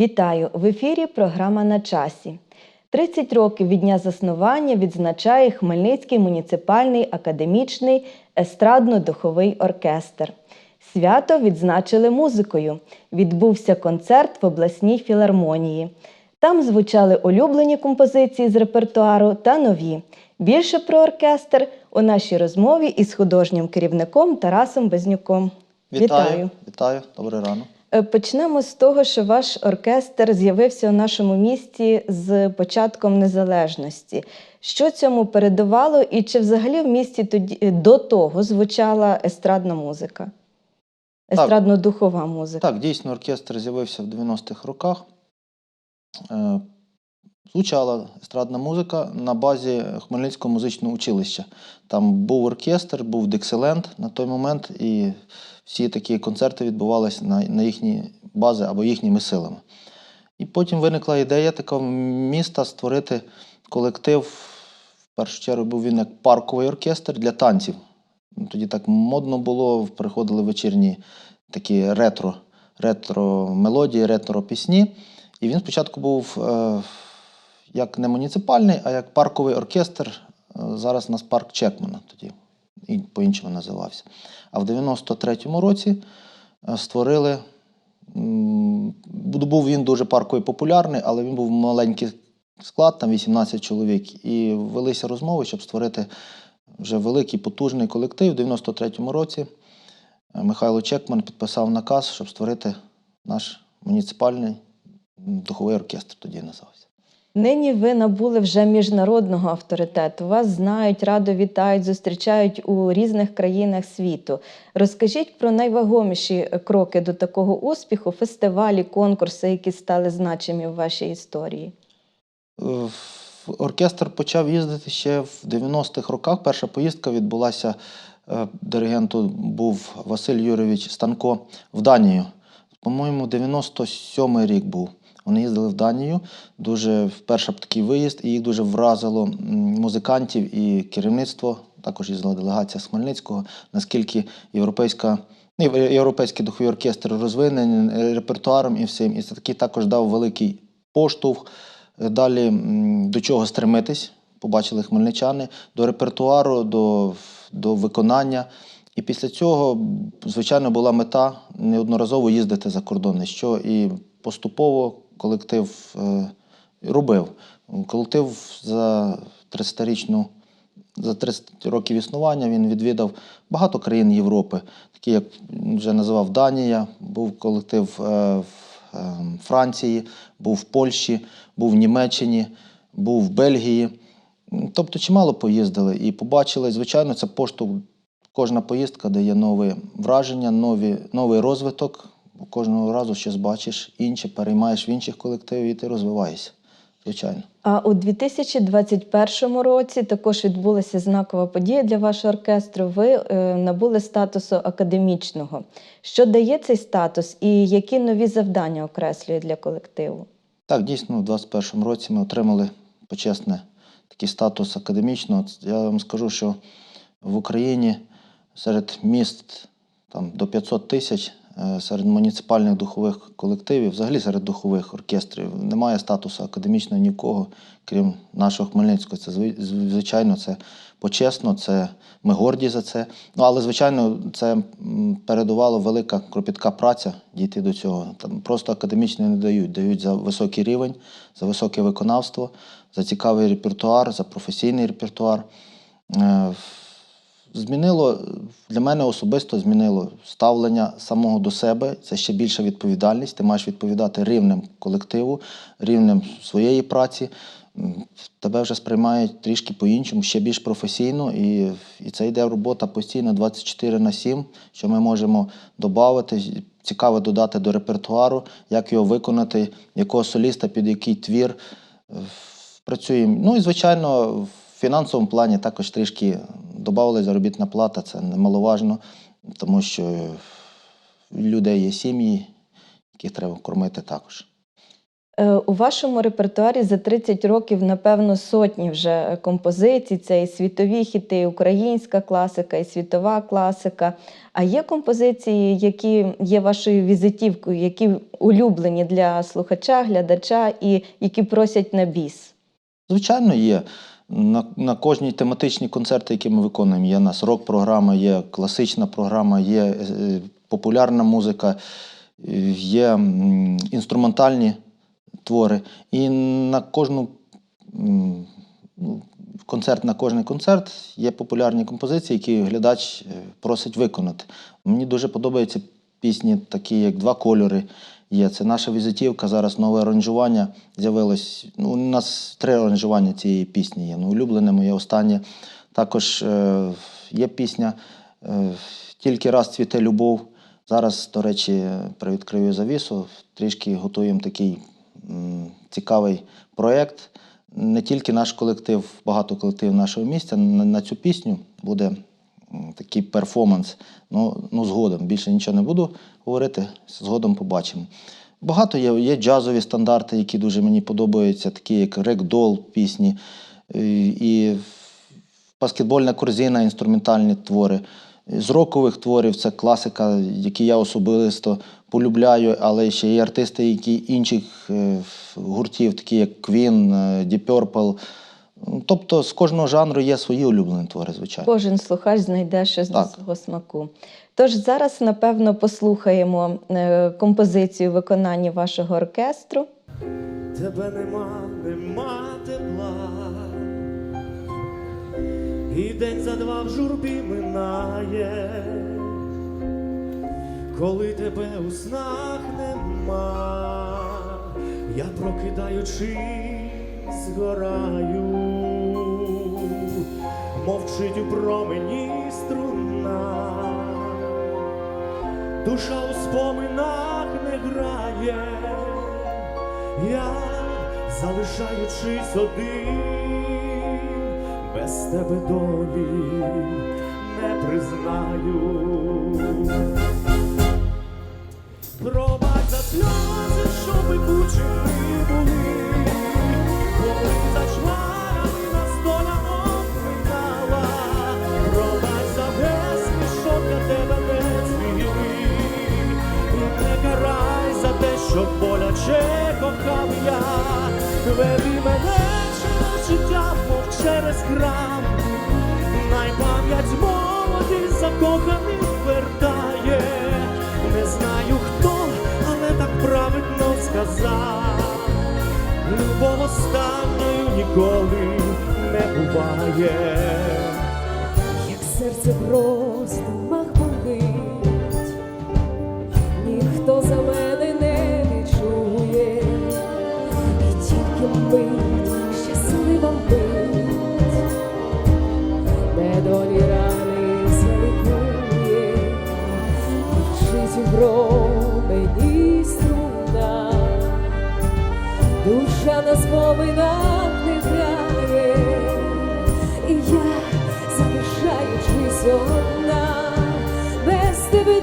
Вітаю! В ефірі програма на часі. 30 років від дня заснування відзначає Хмельницький муніципальний академічний естрадно-духовий оркестр. Свято відзначили музикою. Відбувся концерт в обласній філармонії. Там звучали улюблені композиції з репертуару та нові. Більше про оркестр у нашій розмові із художнім керівником Тарасом Безнюком. Вітаю, вітаю, добрий ранок. Е, Почнемо з того, що ваш оркестр з'явився у нашому місті з початком незалежності. Що цьому передувало, і чи взагалі в місті тоді е, до того звучала естрадна музика? Естрадно-духова музика. Так, дійсно, оркестр з'явився в 90-х роках. Звучала естрадна музика на базі Хмельницького музичного училища. Там був оркестр, був Дикселент на той момент, і всі такі концерти відбувалися на, на їхні бази або їхніми силами. І потім виникла ідея такого міста створити колектив. В першу чергу був він як парковий оркестр для танців. Тоді так модно було, приходили вечірні такі ретро, ретро мелодії, ретро пісні. І він спочатку був е, як не муніципальний, а як парковий оркестр. Е, Зараз у нас парк Чекмана тоді по-іншому називався. А в 93-му році е, створили. Був він дуже парковий популярний, але він був маленький склад, там 18 чоловік. І велися розмови, щоб створити вже великий потужний колектив. У 93-му році е, Михайло Чекман підписав наказ, щоб створити наш муніципальний духовий оркестр, тоді називався. Нині ви набули вже міжнародного авторитету. Вас знають, радо вітають, зустрічають у різних країнах світу. Розкажіть про найвагоміші кроки до такого успіху, фестивалі, конкурси, які стали значимі в вашій історії. Оркестр почав їздити ще в 90-х роках. Перша поїздка відбулася. е, Диригенту був Василь Юрійович Станко в Данію. По-моєму, 97-й рік був. Вони їздили в Данію. Дуже перший такий виїзд, і їх дуже вразило музикантів і керівництво. Також їздила делегація з Хмельницького, наскільки європейська. ну, Європейський духовий оркестр розвинений е, репертуаром і всім. І це такий також дав великий поштовх. Е, Далі до чого стремитись, побачили хмельничани, до репертуару, до, до виконання. І після цього, звичайно, була мета неодноразово їздити за кордон, що і поступово колектив е, робив. Колектив за 30-річну за 30 років існування він відвідав багато країн Європи, такі як вже називав Данія, був колектив е, в е, Франції, був в Польщі, був в Німеччині, був в Бельгії. Тобто чимало поїздили і побачили, звичайно, це поштовх. Кожна поїздка дає нові враження, нові, новий розвиток. Кожного разу щось бачиш інше, переймаєш в інших колективах і ти розвиваєшся. Звичайно. А у 2021 році також відбулася знакова подія для вашого оркестру. Ви е, набули статусу академічного. Що дає цей статус і які нові завдання окреслює для колективу? Так, дійсно, у 2021 році ми отримали почесне такий статус академічного. Я вам скажу, що в Україні серед міст там, до 500 тисяч, серед муніципальних духових колективів, взагалі серед духових оркестрів, немає статусу академічного нікого, крім нашого Хмельницького. Це зви- звичайно, це почесно, це ми горді за це. Ну, але, звичайно, це м, передувала велика кропітка праця дійти до цього. Там просто академічно не дають, дають за високий рівень, за високе виконавство, за цікавий репертуар, за професійний репертуар. Змінило для мене особисто змінило ставлення самого до себе. Це ще більша відповідальність. Ти маєш відповідати рівнем колективу, рівнем своєї праці. Тебе вже сприймають трішки по-іншому, ще більш професійно, і, і це йде робота постійно 24 на 7, що ми можемо додати, цікаво додати до репертуару, як його виконати, якого соліста під який твір. Е, Працюємо. Ну і звичайно, в фінансовому плані також трішки додавали заробітна плата, це немаловажно, тому що в людей є сім'ї, яких треба кормити також. Е, У вашому репертуарі за 30 років, напевно, сотні вже композицій. Це і світові хіти, і українська класика, і світова класика. А є композиції, які є вашою візитівкою, які улюблені для слухача, глядача і які просять на біс. Звичайно, є. На, на кожній тематичні концерти, які ми виконуємо, є у нас рок-програма, є класична програма, є е, популярна музика, є інструментальні твори. І на кожну ну, концерт, на кожний концерт є популярні композиції, які глядач е, просить виконати. Мені дуже подобаються пісні, такі як Два кольори. Є. Це наша візитівка. Зараз нове аранжування з'явилось. Ну, у нас три аранжування цієї пісні є. Ну, улюблене моє останнє. Також е, є пісня е, Тільки раз цвіте любов. Зараз, до речі, привідкрию завісу. Трішки готуємо такий м, цікавий проєкт. Не тільки наш колектив, багато колективів нашого місця. На, на цю пісню буде такий перформанс. Ну, ну, згодом. Більше нічого не буду говорити, згодом побачимо. Багато є, є джазові стандарти, які дуже мені подобаються, такі як рек-дол пісні, і, і баскетбольна корзина, інструментальні твори. З рокових творів це класика, які я особисто полюбляю, але ще є артисти, які інших е, гуртів, такі як Queen, е, Deep Purple. Тобто з кожного жанру є свої улюблені твори, звичайно. Кожен слухач знайде щось Так. до свого смаку. Тож зараз, напевно, послухаємо е, композицію виконання вашого оркестру. Тебе нема, нема тепла. І день за два в журбі минає, коли тебе у снах нема, я прокидаючись згораю, мовчить у промені струна, душа у споминах не грає. Я, залишаючись один, без тебе долі не признаю. Пробач за сльози, що пекучими були, що боляче кохав я, веди мене через життя, мов через храм, най пам'ять молоді закоханих вертає, не знаю хто, але так правильно сказав, любов останньою ніколи не буває. Як серце просто ніхто за мене промені струна, душа на споминах не грає, і я залишаючись одна, без тебе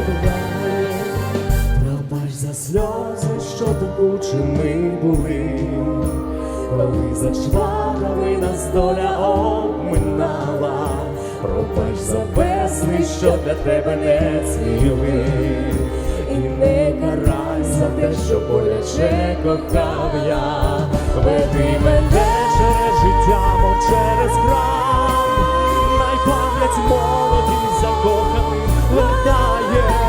не буває. Пробач за сльози, що пекучими були, коли за чварами нас доля обминала, пробач за весни, що для тебе не цвіли, і не карай за те, що боляче кохав я, веди мене через життя, мов через край, молоді закоханих вертає, не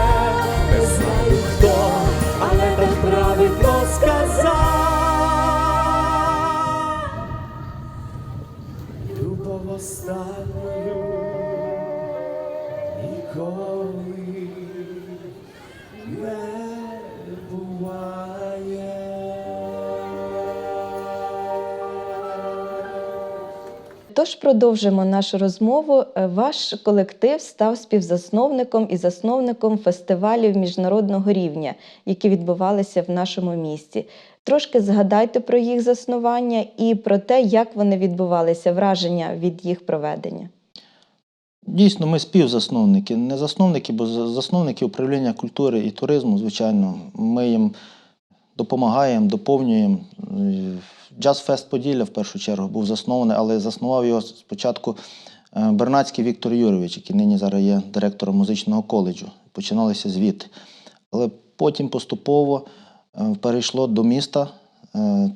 Тож продовжимо нашу розмову. Е, Ваш колектив став співзасновником і засновником фестивалів міжнародного рівня, які відбувалися в нашому місті. Трошки згадайте про їх заснування і про те, як вони відбувалися, враження від їх проведення. Дійсно, ми співзасновники, не засновники, бо засновники управління культури і туризму, звичайно, ми їм допомагаємо, доповнюємо. Jazz Джаз-фест Поділля в першу чергу був заснований, але заснував його спочатку е, Бернацький Віктор Юрович, який нині зараз є директором музичного коледжу. Починалися звідти. Але потім поступово е, перейшло до міста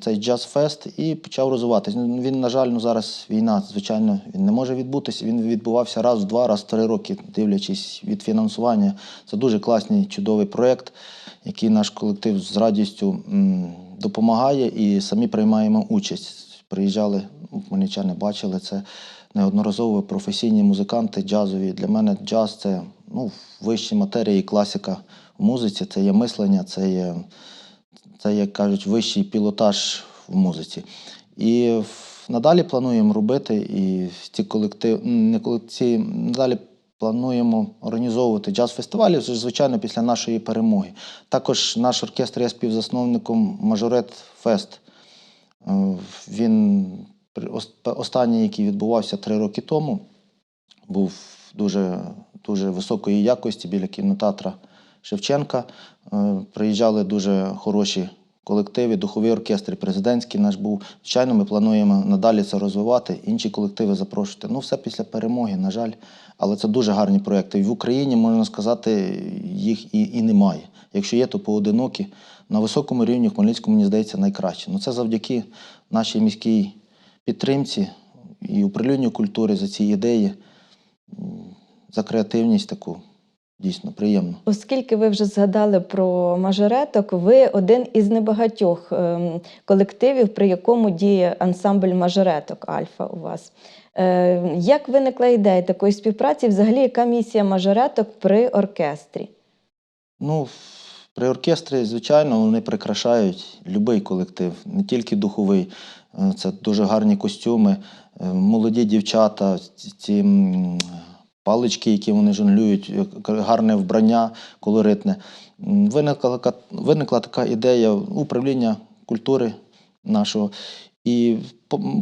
цей джаз-фест і почав розвиватися. Ну, Він, на жаль, ну зараз війна, звичайно, він не може відбутися. Він відбувався раз два, раз три роки, дивлячись від фінансування. Це дуже класний, чудовий проєкт, який наш колектив з радістю допомагає і самі приймаємо участь. Приїжджали, ну, хмельничани бачили це неодноразово професійні музиканти джазові. Для мене джаз це ну, вищі матерії, класика в музиці, це є мислення, це є це, як кажуть, вищий пілотаж в музиці. І надалі плануємо робити і ці колектив, не колекції, надалі плануємо організовувати джаз-фестивалі, звичайно, після нашої перемоги. Також наш оркестр є співзасновником Мажорет Фест. Е, Він останній, який відбувався три роки тому, був дуже, дуже високої якості біля кінотеатра Шевченка. Е, Приїжджали дуже хороші колективи, духовий оркестр, президентський наш був. Звичайно, ми плануємо надалі це розвивати, інші колективи запрошувати. Ну, все після перемоги, на жаль. Але це дуже гарні проекти. І в Україні, можна сказати, їх і, і немає. Якщо є, то поодинокі. На високому рівні в Хмельницькому, мені здається, найкраще. Ну, це завдяки нашій міській підтримці і управлінню культури за ці ідеї, за креативність таку. Дійсно, приємно. Оскільки ви вже згадали про мажореток, ви один із небагатьох ем, колективів, при якому діє ансамбль мажореток Альфа у вас. Е, Як виникла ідея такої співпраці? Взагалі, яка місія мажореток при оркестрі? Ну, при оркестрі, звичайно, вони прикрашають будь-який колектив, не тільки духовий. Е, Це дуже гарні костюми, е, молоді дівчата, ці- палички, які вони жонглюють, е, гарне вбрання, колоритне. Виникла, виникла така ідея управління культури нашого. І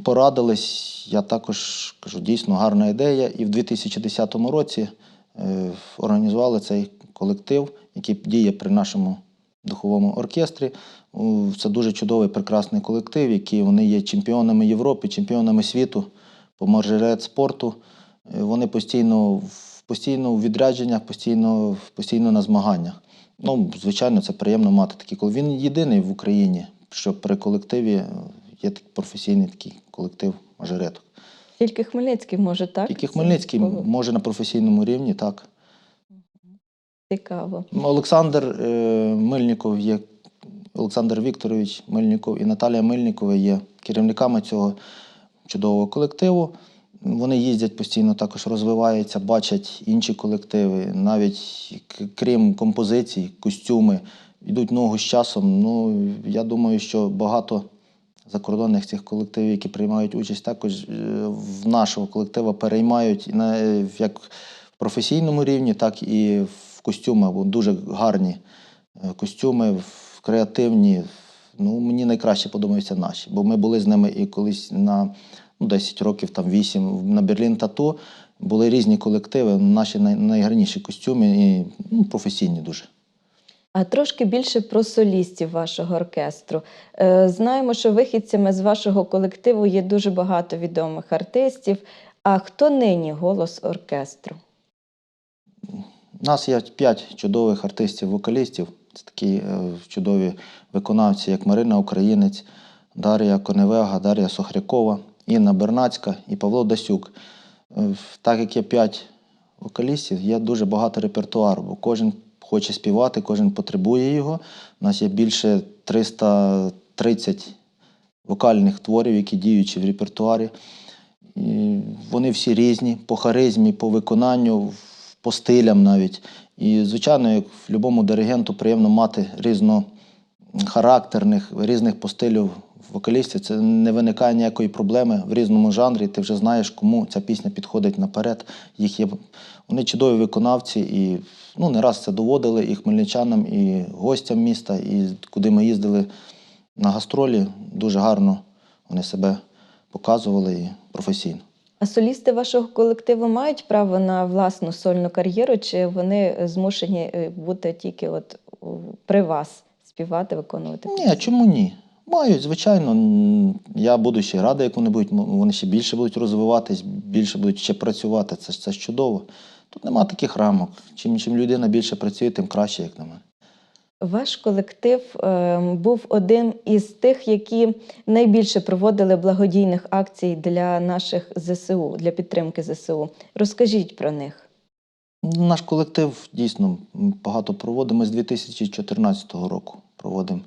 порадились, я також кажу, дійсно гарна ідея. І в 2010 році е, організували цей колектив, який діє при нашому духовому оркестрі. Це дуже чудовий, прекрасний колектив, який вони є чемпіонами Європи, чемпіонами світу по моржерет спорту. Е, Вони постійно, в- постійно у відрядженнях, постійно, постійно на змаганнях. Ну, звичайно, це приємно мати такий колектив. Він єдиний в Україні, що при колективі е, є такий професійний такий колектив мажореток. Тільки Хмельницький може так? Тільки Хмельницький було може на професійному рівні, так. Цікаво. Олександр е, Мильніков є, Олександр Вікторович Мильніков і Наталія Мильнікова є керівниками цього чудового колективу. Вони їздять постійно, також розвиваються, бачать інші колективи, навіть крім композицій, костюми, йдуть ногу з часом. Ну, я думаю, що багато закордонних цих колективів, які приймають участь, також е, в нашого колектива переймають е, як в професійному рівні, так і в костюмах. Бо дуже гарні е, костюми, креативні. Ну, мені найкраще подобаються наші, бо ми були з ними і колись на 10 років, там 8, на Берлін Тату. Були різні колективи, наші най, найгарніші костюми і ну, професійні дуже. А трошки більше про солістів вашого оркестру. Е, Знаємо, що вихідцями з вашого колективу є дуже багато відомих артистів. А хто нині голос оркестру? У нас є п'ять чудових артистів-вокалістів. Це такі е, чудові виконавці, як Марина Українець, Дар'я Коневега, Дар'я Сохрякова, Інна Бернацька і Павло Дасюк. Е, Так як є п'ять вокалістів, є дуже багато репертуару, бо кожен хоче співати, кожен потребує його. У нас є більше 330 вокальних творів, які діючі в репертуарі. І вони всі різні по харизмі, по виконанню, по стилям навіть. І, звичайно, як будь-якому диригенту приємно мати різнохарактерних, різних по стилю вокалістів це не виникає ніякої проблеми в різному жанрі. Ти вже знаєш, кому ця пісня підходить наперед. Їх є вони чудові виконавці, і ну, не раз це доводили і хмельничанам, і гостям міста, і куди ми їздили на гастролі. Дуже гарно вони себе показували і професійно. А солісти вашого колективу мають право на власну сольну кар'єру, чи вони змушені е, бути тільки от при вас співати, виконувати? Ні, а чому ні? Мають, звичайно. Я буду ще радий, як вони будуть, вони ще більше будуть розвиватись, більше будуть ще працювати. Це, ж- це ж чудово. Тут нема таких рамок. Чим, чим людина більше працює, тим краще, як на мене. Ваш колектив е, був один із тих, які найбільше проводили благодійних акцій для наших ЗСУ, для підтримки ЗСУ. Розкажіть про них. Наш колектив дійсно багато проводимо. З 2014 року проводимо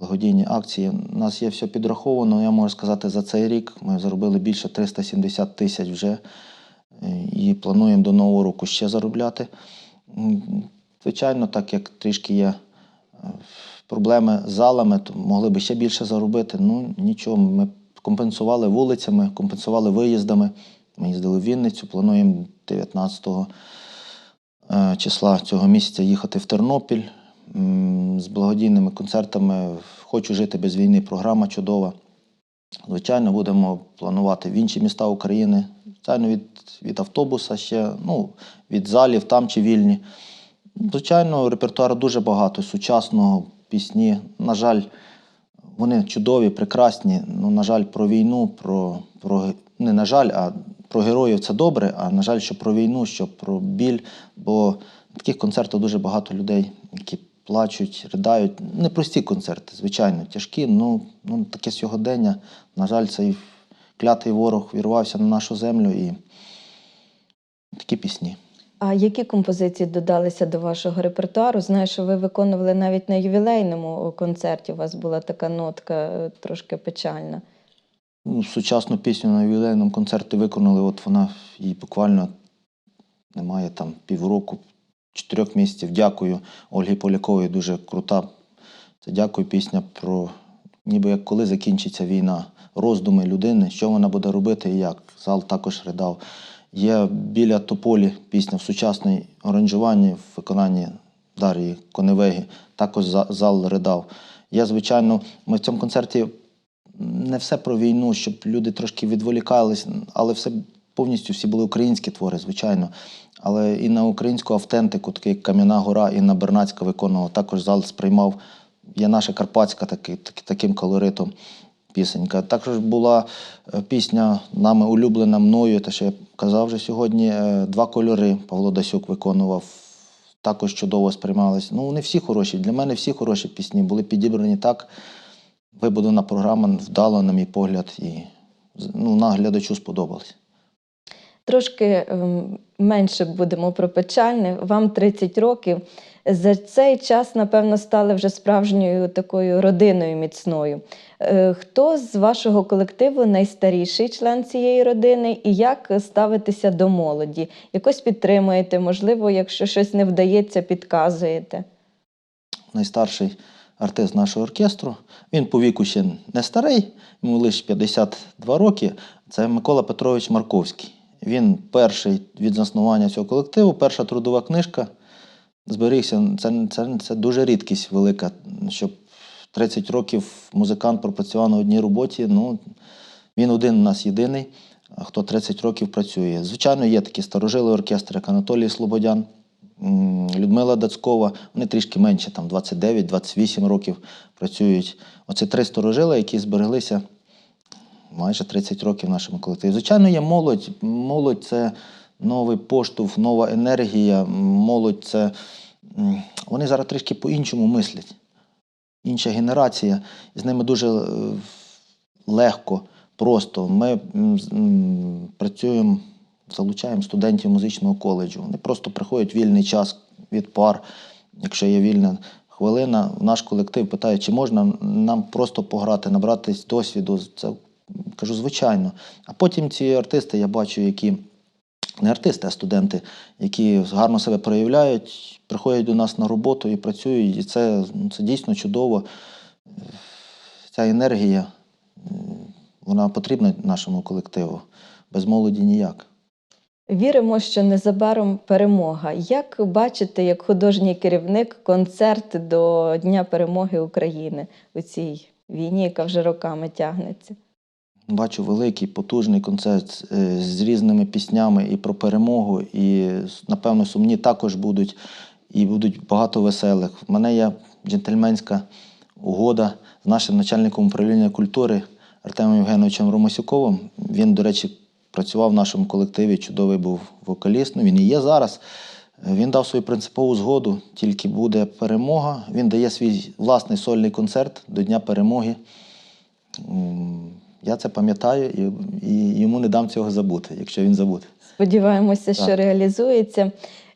благодійні акції. У нас є все підраховано. Я можу сказати, за цей рік ми заробили більше 370 тисяч вже е, і плануємо до нового року ще заробляти. Звичайно, так як трішки є е, проблеми з залами, то могли би ще більше заробити. Ну нічого, ми компенсували вулицями, компенсували виїздами. Ми їздили в Вінницю, плануємо 19 е, числа цього місяця їхати в Тернопіль з благодійними концертами. Хочу жити без війни. Програма чудова. Звичайно, будемо планувати в інші міста України. Звичайно, від, від автобуса ще, ну, від залів там чи вільні. Звичайно, репертуару дуже багато сучасного пісні. На жаль, вони чудові, прекрасні. Ну, на жаль, про війну, про, про не на жаль, а про героїв це добре. А на жаль, що про війну, що про біль. Бо таких концертах дуже багато людей, які плачуть, ридають. Непрості концерти, звичайно, тяжкі. Ну, ну таке сьогодення. На жаль, цей клятий ворог вірвався на нашу землю і такі пісні. А які композиції додалися до вашого репертуару? Знаю, що ви виконували навіть на ювілейному концерті. У вас була така нотка е, трошки печальна. Ну, сучасну пісню на ювілейному концерті виконали, от вона їй буквально немає там півроку, чотирьох місяців. Дякую Ольгі Поляковій, дуже крута. Це дякую пісня про ніби як коли закінчиться війна, роздуми людини, що вона буде робити і як. Зал також ридав. Є біля Тополі пісня в сучасній оранжуванні в виконанні Дар'ї Коневеги. Також зал ридав. Я, звичайно, ми в цьому концерті не все про війну, щоб люди трошки відволікались, але все повністю всі були українські твори, звичайно. Але і на українську автентику, такий як Кам'яна Гора, і на Бернацька виконував. Також зал сприймав. Є наша Карпатська таки, таки- таким колоритом пісенька. Також була е, пісня нами улюблена мною, те, що я казав вже сьогодні. е, Два кольори Павло Дасюк виконував. Також чудово сприймалися. Ну, вони всі хороші. Для мене всі хороші пісні були підібрані так. Вибудована програма вдала, на мій погляд, і ну, наглядачу сподобалось. Трошки ем, менше будемо про печальне. Вам 30 років. За цей час, напевно, стали вже справжньою такою родиною міцною. Е, Хто з вашого колективу найстаріший член цієї родини і як ставитеся до молоді? Якось підтримуєте, можливо, якщо щось не вдається, підказуєте. Найстарший артист нашого оркестру. Він по віку ще не старий, йому лише 52 роки. Це Микола Петрович Марковський. Він перший від заснування цього колективу, перша трудова книжка. Зберігся. Це, це, це дуже рідкість велика, щоб 30 років музикант пропрацював на одній роботі. Ну, він один у нас єдиний, хто 30 років працює. Звичайно, є такі старожили оркестри, як Анатолій Слободян, Людмила Дацькова. Вони трішки менше, там 29-28 років працюють. Оце три старожили, які збереглися майже 30 років в нашому колективі. Звичайно, є молодь. Молодь це новий поштовх, нова енергія. Молодь це. Вони зараз трішки по-іншому мислять. Інша генерація, з ними дуже е, легко, просто. Ми працюємо, залучаємо студентів музичного коледжу. Вони просто приходять вільний час від пар, якщо є вільна хвилина. Наш колектив питає, чи можна нам просто пограти, набратись досвіду. Це кажу, звичайно. А потім ці артисти, я бачу, які не артисти, а студенти, які гарно себе проявляють, приходять до нас на роботу і працюють. І це, ну, це дійсно чудово. Ця енергія вона потрібна нашому колективу. Без молоді ніяк. Віримо, що незабаром перемога. Як бачите, як художній керівник, концерт до Дня перемоги України у цій війні, яка вже роками тягнеться? Бачу великий, потужний концерт е, з різними піснями і про перемогу, і, напевно, сумні також будуть, і будуть багато веселих. В мене є джентльменська угода з нашим начальником управління культури Артемом Євгеновичем Ромасюковим. Він, до речі, працював в нашому колективі, чудовий був вокаліст. Ну, він і є зараз. Він дав свою принципову згоду, тільки буде перемога. Він дає свій власний сольний концерт до Дня перемоги. Я це пам'ятаю і, і йому не дам цього забути, якщо він забуде. Сподіваємося, що Так. реалізується.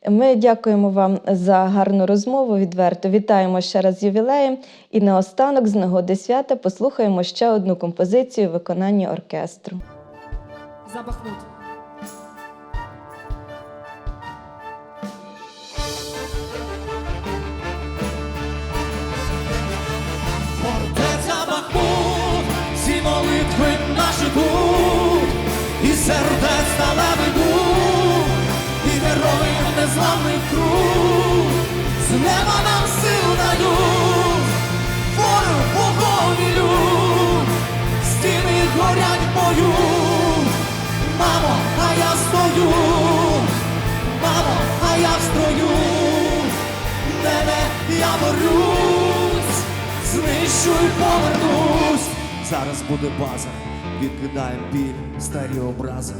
Ми дякуємо вам за гарну розмову. Відверто вітаємо ще раз з ювілеєм. І наостанок, з нагоди свята, послухаємо ще одну композицію виконання оркестру. За Бахмут. Тут, і сердець сталевий дух, і героїв незламних круг, з неба нам сил дають, волю вогонь люд, стіни горять бою, мамо, а я стою, мамо, а я в строю, мене я борюсь, знищу і повернусь. Зараз буде база, відкидаєм біль, старі образи.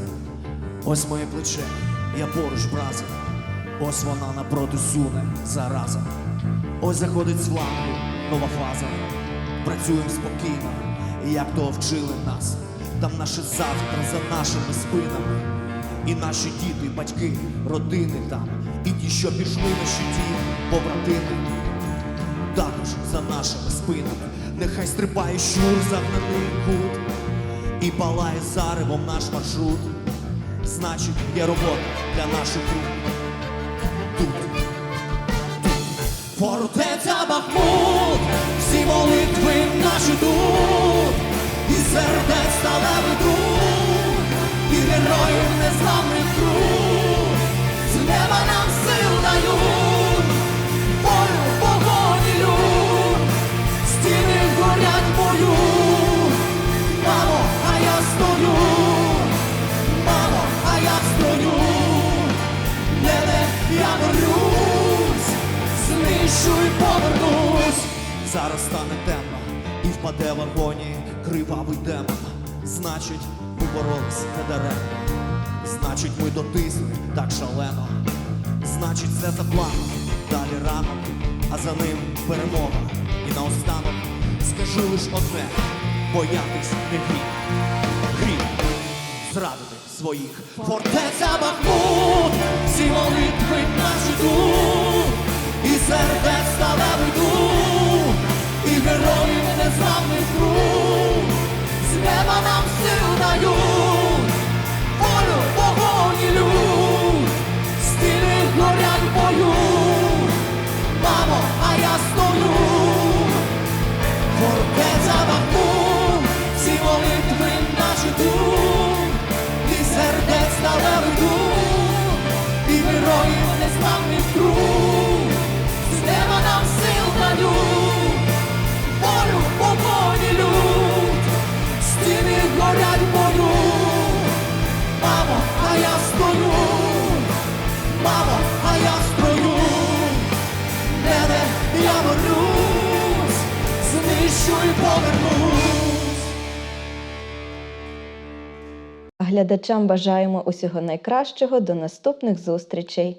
Ось моє плече, я поруч браза. Ось вона напроти суне, зараза. Ось заходить з флангу, нова фаза. Працюємо спокійно, як то вчили нас. Там наше завтра за нашими спинами. І наші діти, батьки, родини там, і ті, що пішли на щиті, побратими також за нашими спинами. Нехай стрибає щур загнаний кут і палає заревом наш маршрут. Значить, є робота для наших рук. Тут, тут. Фортеця Бахмут, всі молитви наші тут, і сердець сталевий дух, і героїв незламних круг, з неба нам Зараз стане темно і впаде в агонії кривавий демон. Значить, ми боролись недаремно. Значить, ми дотисли так шалено. Значить, все за планом, далі ранок, а за ним перемога. І наостанок скажу лиш одне, боятись не гріх. Гріх зрадити своїх. Фортеця Бахмут, всі молитви наші тут, і сердець сталевий дух, і героїв незламних круг, з неба нам сил дають, волю, вогонь і люд, стіни горять в бою, мамо, а я стою. Фортеця Бахмут, всі молитви наші тут, і сердець дух, і героїв незламних круг, і повернусь. Глядачам бажаємо усього найкращого. До наступних зустрічей.